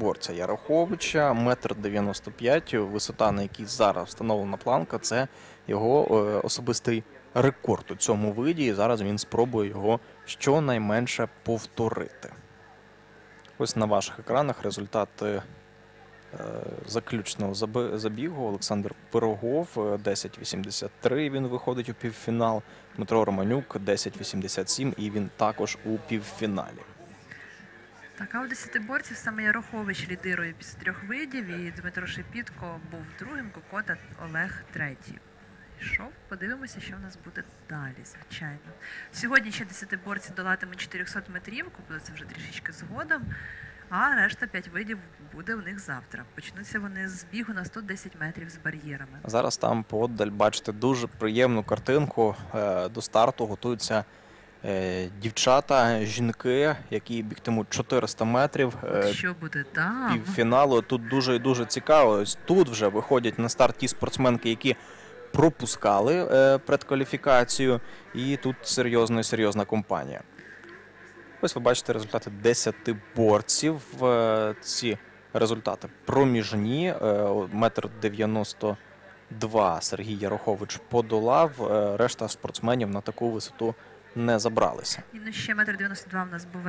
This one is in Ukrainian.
десятиборця Яроховича, метр 95, висота, на якій зараз встановлена планка, це його е, особистий рекорд у цьому виді. І зараз він спробує його щонайменше повторити. Ось на ваших екранах результати е, заключного забігу. Олександр Пирогов е, 10.83. Він виходить у півфінал. Дмитро Романюк 10.87 і він також у півфіналі. Так, а у десятиборців саме Ярохович лідирує після трьох видів, і Дмитро Шепітко був другим, Кокота Олег третій. Йшов, подивимося, що в нас буде далі, звичайно. Сьогодні ще десятиборці долатимуть 400 метрівку, буде це вже трішечки згодом. А решта п'ять видів буде у них завтра. Почнуться вони з бігу на 110 метрів з бар'єрами. Зараз там поодаль бачите дуже приємну картинку. Е, До старту готуються дівчата, жінки, які бігтимуть 400 метрів. Е, Що буде там? Півфіналу тут дуже і дуже цікаво. Ось тут вже виходять на старт ті спортсменки, які пропускали е, предкваліфікацію, і тут серйозна серйозна компанія. Ось ви бачите результати 10 борців. Е, Ці результати проміжні. Е, Метр 92 Сергій Ярохович подолав. Е, Решта спортсменів на таку висоту не забралися. І ще метр 92 в нас був